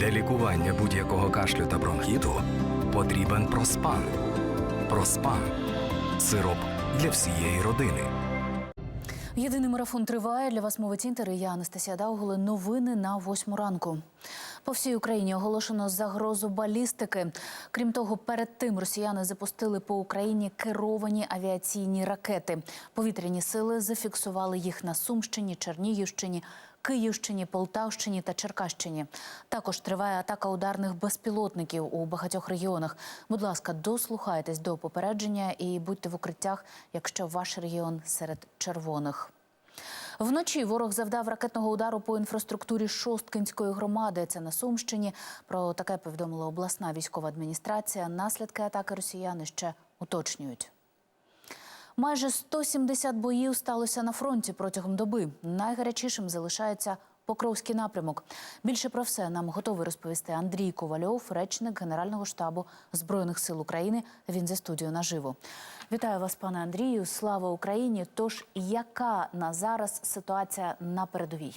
Для лікування будь-якого кашлю та бронхіту потрібен проспан. Проспан сироп для всієї родини. Єдиний марафон триває. Для вас мовить інтер. і Я Анастасія Даугуле. Новини на восьму ранку. По всій Україні оголошено загрозу балістики. Крім того, перед тим росіяни запустили по Україні керовані авіаційні ракети. Повітряні сили зафіксували їх на Сумщині, Чернігівщині, Київщині, Полтавщині та Черкащині. Також триває атака ударних безпілотників у багатьох регіонах. Будь ласка, дослухайтесь до попередження і будьте в укриттях, якщо ваш регіон серед червоних. Вночі ворог завдав ракетного удару по інфраструктурі Шосткинської громади. Це на Сумщині. Про таке повідомила обласна військова адміністрація. Наслідки атаки росіяни ще уточнюють. Майже 170 боїв сталося на фронті протягом доби. Найгарячішим залишається Покровський напрямок. Більше про все нам готовий розповісти Андрій Ковальов, речник Генерального штабу Збройних сил України. Він за студією наживо. Вітаю вас, пане Андрію. Слава Україні! Тож, яка на зараз ситуація на передовій?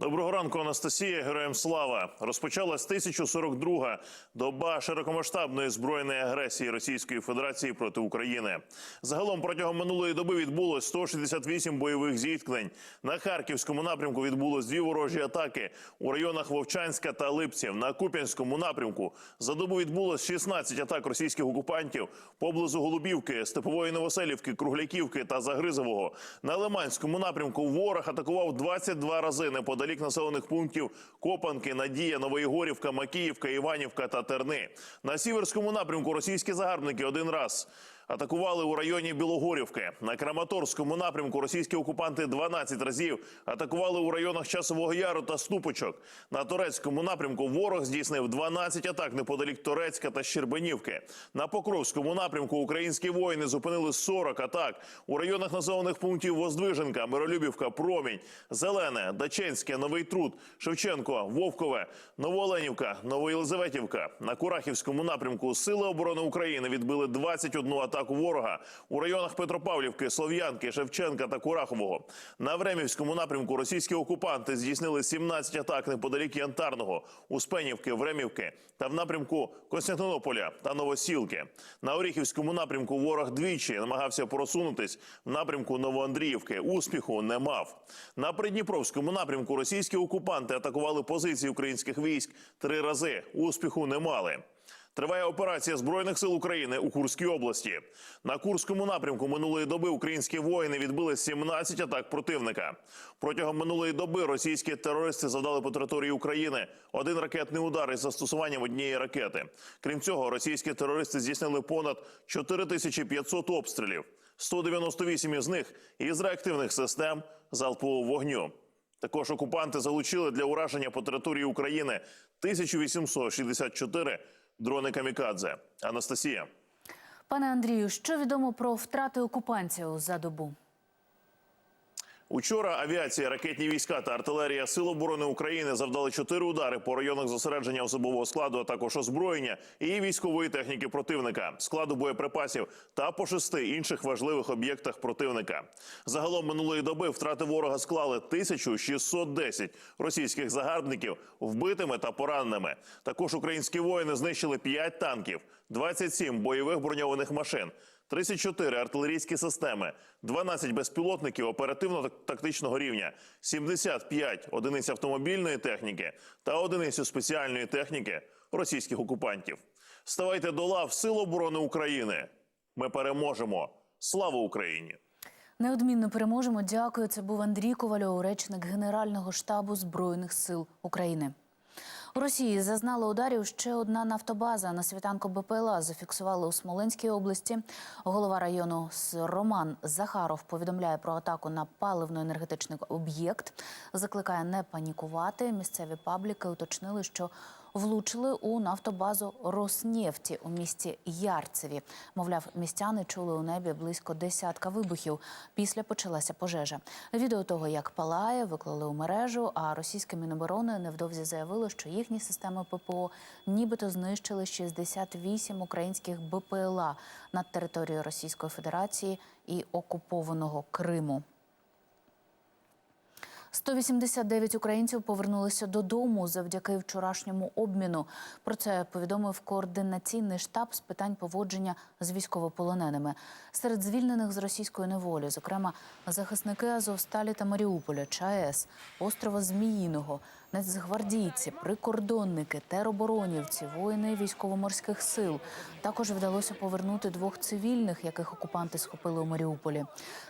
Доброго ранку, Анастасія. Героям слава розпочалась 1042 доба широкомасштабної збройної агресії Російської Федерації проти України. Загалом протягом минулої доби відбулось 168 бойових зіткнень. На харківському напрямку відбулось дві ворожі атаки у районах Вовчанська та Липців. На Куп'янському напрямку за добу відбулось 16 атак російських окупантів поблизу Голубівки, Степової Новоселівки, Кругляківки та Загризового. На Лиманському напрямку ворог атакував 22 рази неподалік населених пунктів Копанки, Надія, Новоєгорівка, Макіївка, Іванівка та Терни. На сіверському напрямку російські загарбники один раз. Атакували у районі Білогорівки. На Краматорському напрямку російські окупанти 12 разів атакували у районах Часового Яру та Ступочок. На турецькому напрямку ворог здійснив 12 атак неподалік Торецька та Щербанівки. На Покровському напрямку українські воїни зупинили 40 атак у районах населених пунктів Воздвиженка, Миролюбівка, Промінь, Зелене, Даченське, Новий Труд, Шевченко, Вовкове, Новооленівка, Новоєлизаветівка. На Курахівському напрямку Сили оборони України відбили 21 атаку ворога у районах Петропавлівки, Слов'янки, Шевченка та Курахового. На Времівському напрямку російські окупанти здійснили 17 атак неподалік Янтарного, Успенівки, Времівки та в напрямку Константинополя та Новосілки. На Оріхівському напрямку ворог двічі намагався просунутись в напрямку Новоандріївки. Успіху не мав. На Придніпровському напрямку російські окупанти атакували позиції українських військ три рази. Успіху не мали. Триває операція збройних сил України у Курській області. На Курському напрямку минулої доби українські воїни відбили 17 атак противника. Протягом минулої доби російські терористи завдали по території України один ракетний удар із застосуванням однієї ракети. Крім цього, російські терористи здійснили понад 4500 обстрілів, 198 із них із реактивних систем залпового вогню. Також окупанти залучили для ураження по території України 1864 дрони камікадзе. Анастасія. Пане Андрію, що відомо про втрати окупантів за добу? Учора авіація, ракетні війська та артилерія Сил оборони України завдали чотири удари по районах зосередження особового складу, а також озброєння і військової техніки противника, складу боєприпасів та по шести інших важливих об'єктах противника. Загалом минулої доби втрати ворога склали 1610 російських загарбників вбитими та пораненими. Також українські воїни знищили 5 танків, 27 бойових броньованих машин. 34 артилерійські системи, 12 безпілотників оперативно-тактичного рівня, 75 одиниць автомобільної техніки та одиницю спеціальної техніки російських окупантів. Ставайте до лав Сил оборони України. Ми переможемо. Слава Україні! Неодмінно переможемо. Дякую. Це був Андрій Ковальов, речник Генерального штабу Збройних сил України. У Росії зазнала ударів ще одна нафтобаза. На світанку БПЛА зафіксували у Смоленській області. Голова району Роман Захаров повідомляє про атаку на паливно-енергетичний об'єкт. Закликає не панікувати. Місцеві пабліки уточнили, що влучили у нафтобазу Роснефті у місті Ярцеві. Мовляв, містяни чули у небі близько десятка вибухів. Після почалася пожежа. Відео того, як палає, виклали у мережу. А російське міноборони невдовзі заявило, що їхні системи ППО нібито знищили 68 українських БПЛА над територією Російської Федерації і окупованого Криму. 189 українців повернулися додому завдяки вчорашньому обміну. Про це повідомив координаційний штаб з питань поводження з військовополоненими. Серед звільнених з російської неволі, зокрема, захисники Азовсталі та Маріуполя, ЧАЕС, острова Зміїного, нацгвардійці, прикордонники, тероборонівці, воїни військово-морських сил. Також вдалося повернути двох цивільних, яких окупанти схопили у Маріуполі.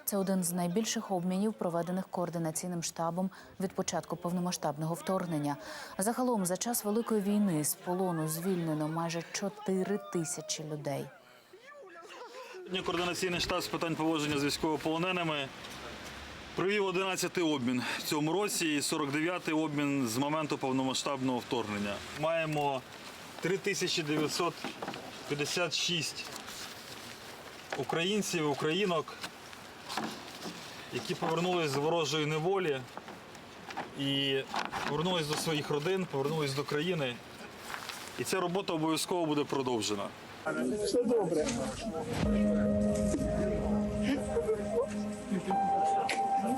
Це один з найбільших обмінів, проведених координаційним штабом від початку повномасштабного вторгнення. Загалом за час великої війни з полону звільнено майже 4 тисячі людей. Координаційний штаб з питань поводження з військовополоненими провів 11-й обмін в цьому році і 49-й обмін з моменту повномасштабного вторгнення. Маємо 3956 українців українок, які повернулись з ворожої неволі і повернулись до своїх родин, повернулись до країни. І ця робота обов'язково буде продовжена.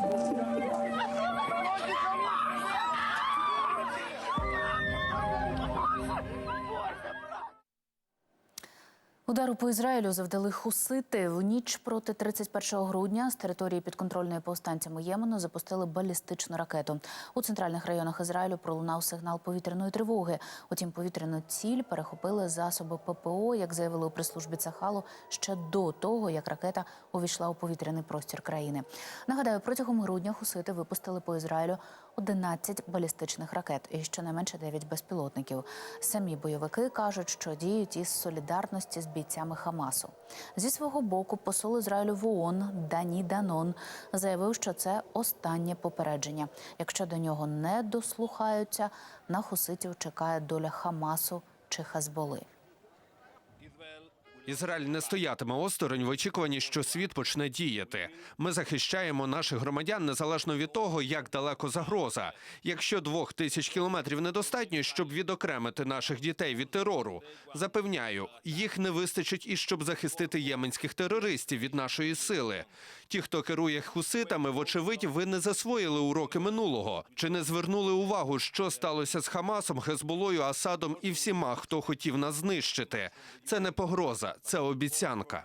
Thank you. Удару по Ізраїлю завдали хусити. В ніч проти 31 грудня з території підконтрольної повстанцями Ємену запустили балістичну ракету. У центральних районах Ізраїлю пролунав сигнал повітряної тривоги. Утім, повітряну ціль перехопили засоби ППО, як заявили у прес-службі Цахалу, ще до того, як ракета увійшла у повітряний простір країни. Нагадаю, протягом грудня хусити випустили по Ізраїлю 11 балістичних ракет і щонайменше 9 безпілотників. Самі бойовики кажуть, що діють із солідарності з бійцями Хамасу. Зі свого боку, посол Ізраїлю в ООН Дані Данон заявив, що це останнє попередження. Якщо до нього не дослухаються, на хуситів чекає доля Хамасу чи Хазболи. Ізраїль не стоятиме осторонь в очікуванні, що світ почне діяти. Ми захищаємо наших громадян незалежно від того, як далеко загроза. Якщо двох тисяч кілометрів недостатньо, щоб відокремити наших дітей від терору, запевняю, їх не вистачить і щоб захистити єменських терористів від нашої сили. Ті, хто керує хуситами, вочевидь, ви не засвоїли уроки минулого чи не звернули увагу, що сталося з Хамасом, Хезболою, Асадом і всіма, хто хотів нас знищити. Це не погроза, це обіцянка.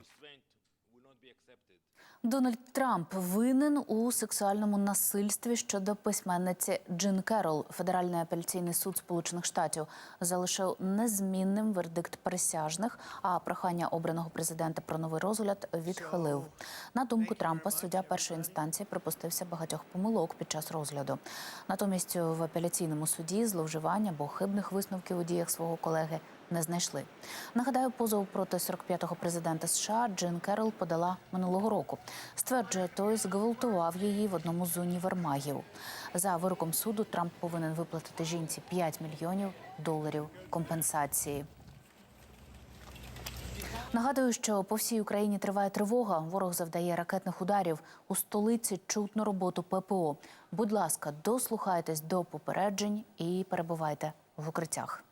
Дональд Трамп винен у сексуальному насильстві щодо письменниці Джин Керол. Федеральний апеляційний суд Сполучених Штатів залишив незмінним вердикт присяжних, а прохання обраного президента про новий розгляд відхилив. На думку Трампа, суддя першої інстанції припустився багатьох помилок під час розгляду. Натомість в апеляційному суді зловживання або хибних висновків у діях свого колеги не знайшли. Нагадаю, позов проти 45-го президента США Джин Керол подала минулого року. Стверджує, той зґвалтував її в одному з універмагів. За вироком суду Трамп повинен виплатити жінці 5 мільйонів доларів компенсації. Нагадую, що по всій Україні триває тривога. Ворог завдає ракетних ударів. У столиці чутно роботу ППО. Будь ласка, дослухайтесь до попереджень і перебувайте в укриттях.